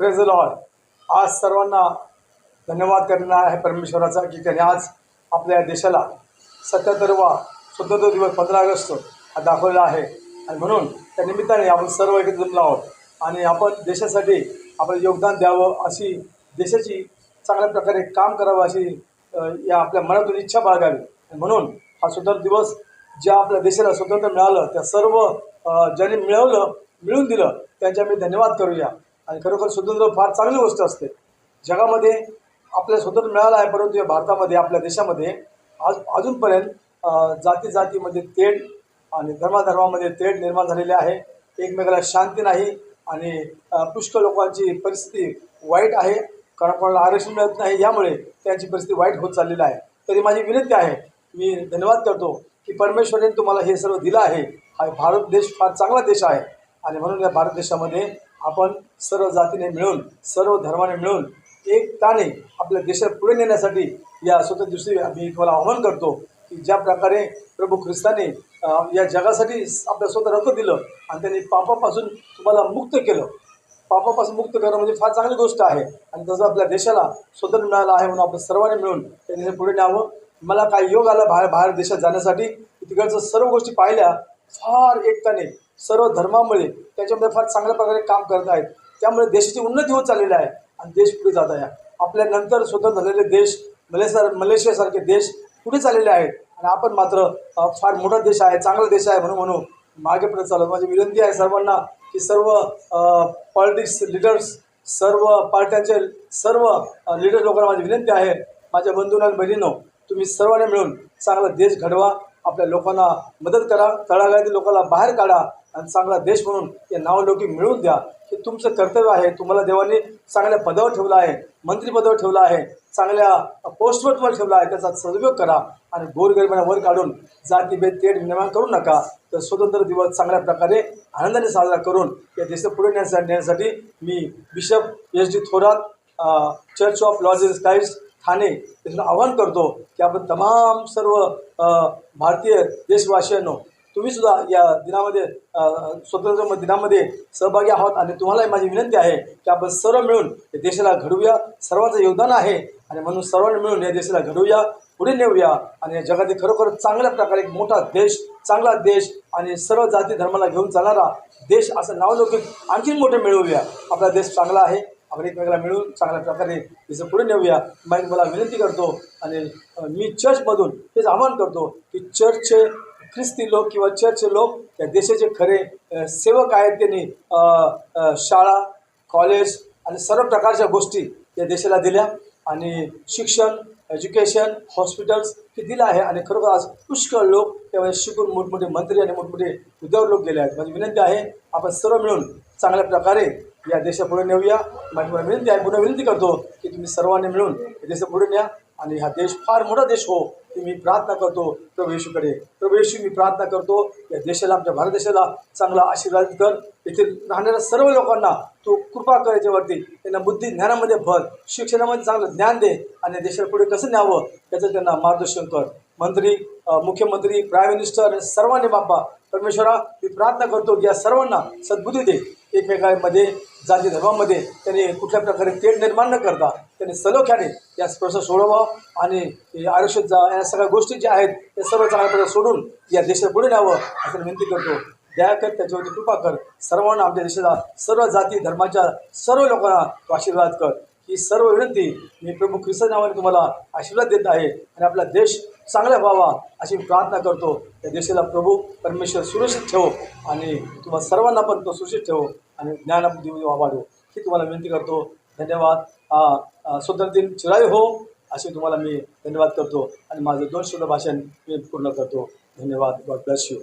Praise Lord आज सर्वांना धन्यवाद करणार आहे परमेश्वराचा की त्याने आज आपल्या देशाला सत्याहत्तरवा स्वतंत्र दिवस पंधरा ऑगस्ट हा दाखवलेला आहे. आणि म्हणून त्या निमित्ताने आपण सर्व एकत्र जमलो आहोत आणि आपण देशासाठी आपलं योगदान द्यावं अशी देशाची चांगल्या प्रकारे काम करावं अशी या आपल्या मनातून इच्छा बाळगावी. आणि म्हणून हा स्वतंत्र दिवस ज्या आपल्या देशाला स्वतंत्र मिळालं त्या सर्व ज्यांनी मिळवलं मिळून दिलं त्यांच्या मी धन्यवाद करूया. आणि खरोखर स्वतंत्र फार चांगली गोष्ट असते. जगामध्ये आपल्या स्वतंत्र मिळालं आहे परंतु या भारतामध्ये आपल्या देशामध्ये आज अजूनपर्यंत जाती जातीमध्ये तेढ आणि धर्माधर्मामध्ये तेढ निर्माण झालेले आहे. एकमेकाला शांती नाही आणि पुष्कळ लोकांची परिस्थिती वाईट आहे. कारण कोणाला आरक्षण मिळत नाही यामुळे त्यांची परिस्थिती वाईट होत चाललेली आहे. तरी माझी विनंती आहे मी धन्यवाद करतो की परमेश्वरीने तुम्हाला हे सर्व दिलं आहे. हा भारत देश फार चांगला देश आहे. आणि म्हणून या भारत देशामध्ये आपण सर्व जातीने मिळून सर्व धर्माने मिळून एकताने आपल्या देशात पुढे नेण्यासाठी या स्वतः दिवशी आम्ही तुम्हाला आव्हान करतो की ज्या प्रकारे प्रभू ख्रिस्ताने या जगासाठी आपल्या स्वतः रक्त दिलं आणि त्यांनी पापापासून तुम्हाला मुक्त केलं. पापापासून मुक्त करणं म्हणजे फार चांगली गोष्ट आहे आणि तसं आपल्या देशाला स्वतंत्र मिळालं आहे म्हणून आपण सर्वांनी मिळून त्यांनी हे पुढे न्यावं. मला काय योग आला बाहेर बाहेर देशात जाण्यासाठी तिकडचं सर्व गोष्टी पाहिल्या फार एकताने सर्व धर्मामुळे त्याच्यामध्ये फार चांगल्या प्रकारे काम करत आहेत. त्यामुळे देशाची उन्नती होत चाललेली आहे आणि देश पुढे जात आहे. आपल्या नंतर स्वतंत्र झालेले देश मलेसार मलेशियासारखे देश पुढे चाललेले आहेत. आणि आपण मात्र फार मोठा देश आहे चांगला देश आहे म्हणून म्हणून मागे पुढे चालू माझी विनंती आहे सर्वांना की सर्व पॉलिटिक्स लिडर्स सर्व पार्ट्यांचे सर्व लिडर लोकांना माझी विनंती आहे. माझ्या बंधूंना आणि बहिणींनो तुम्ही सर्वांनी मिळून चांगला देश घडवा. आपल्या लोकांना मदत करा तळागाळातील लोकांना बाहेर काढा आणि चांगला देश म्हणून ते नावलौकिक मिळवून द्या. हे तुमचं कर्तव्य आहे. तुम्हाला देवाने चांगल्या पदावर ठेवलं आहे मंत्रिपदावर ठेवलं आहे चांगल्या पोस्टवर तुम्हाला ठेवलं आहे त्याचा सदुपयोग करा आणि गोरगरिबांना वर काढून जातीभेद तेढ निर्माण करू नका. तर स्वतंत्र दिवस चांगल्या प्रकारे आनंदाने साजरा करून या देशात पुढे नेण्यासाठी नेण्यासाठी मी bishop H D Thorat church of lodges Christ Thane यातून आवाहन करतो की आपण तमाम सर्व भारतीय देशवासियांनो तुम्ही सुद्धा या दिनामध्ये स्वतंत्र दिनामध्ये सहभागी आहोत आणि तुम्हालाही माझी विनंती आहे की आपण सर्व मिळून या देशाला घडवूया. सर्वांचं योगदान आहे आणि म्हणून सर्वांनी मिळून या देशाला घडवूया पुढे नेऊया आणि या जगातील खरोखर चांगल्या प्रकारे एक मोठा देश चांगला देश आणि सर्व जाती धर्माला घेऊन चालणारा देश असं नावलौकिक आणखीन मोठे मिळवूया. आपला देश चांगला आहे. आपण एकमेकाला मिळून चांगल्या प्रकारे तिचं पुढे नेऊया. मग मला विनंती करतो आणि मी चर्चमधून हेच आवाहन करतो की चर्चचे ख्रिस्ती लोक किंवा चर्चचे लोक या देशाचे खरे सेवक आहेत त्यांनी शाळा कॉलेज आणि सर्व प्रकारच्या गोष्टी या देशाला दिल्या आणि शिक्षण एज्युकेशन हॉस्पिटल्स हे दिलं आहे आणि खरोखर आज पुष्कळ लोक त्यावेळेस शिकून मोठमोठे मंत्री आणि मोठमोठे उद्योग लोक गेले आहेत. माझी विनंती आहे आपण सर्व मिळून चांगल्या प्रकारे या देशापुढे नेऊया. माझी मला विनंती आहे पुन्हा विनंती करतो की तुम्ही सर्वांनी मिळून या देश पुढे न्या आणि हा देश फार मोठा देश हो की मी प्रार्थना करतो प्रभू येशूकडे. प्रभू येशू मी प्रार्थना करतो या देशाला आमच्या भारत देशाला चांगला आशीर्वाद कर. येथील राहणाऱ्या सर्व लोकांना तू कृपा कर याच्यावरती. त्यांना बुद्धी ज्ञानामध्ये भर. शिक्षणामध्ये चांगलं ज्ञान दे आणि देशाला पुढे कसं न्यावं याचं त्यांना मार्गदर्शन कर. मंत्री मुख्यमंत्री प्राईम मिनिस्टर आणि सर्वांनी बाप्पा परमेश्वरा मी प्रार्थना करतो की या सर्वांना सद्बुद्धी दे. एकमेकांमध्ये जाती धर्मामध्ये त्यांनी कुठल्या प्रकारे तेढ निर्माण न करता त्यांनी सलोख्याने या स्पर्श सोडवा आणि आरक्षित आयुष्यात जा या सगळ्या गोष्टी ज्या आहेत त्या सर्व चांगल्या प्रकारे सोडून या देशात पुढे न्यावं असं विनंती करतो. दयाकर त्याच्यावरती कृपा कर. सर्वांना आमच्या देशाला सर्व जाती धर्माच्या सर्व लोकांना आशीर्वाद कर. ही सर्व विनंती मी प्रभू ख्रिस्त नावाने तुम्हाला आशीर्वाद देत आहे आणि आपला देश चांगला व्हावा अशी मी प्रार्थना करतो. त्या देशाला प्रभू परमेश्वर सुरक्षित ठेवो आणि तुम्हाला सर्वांना पण तो सुरक्षित ठेवो आणि ज्ञानबुद्धी वाढवो ही तुम्हाला विनंती करतो. धन्यवाद. स्वतंत्र दिन चिराई हो असे तुम्हाला मी धन्यवाद करतो. आणि माझं दोन शब्द भाषण मी पूर्ण करतो. धन्यवाद. God bless you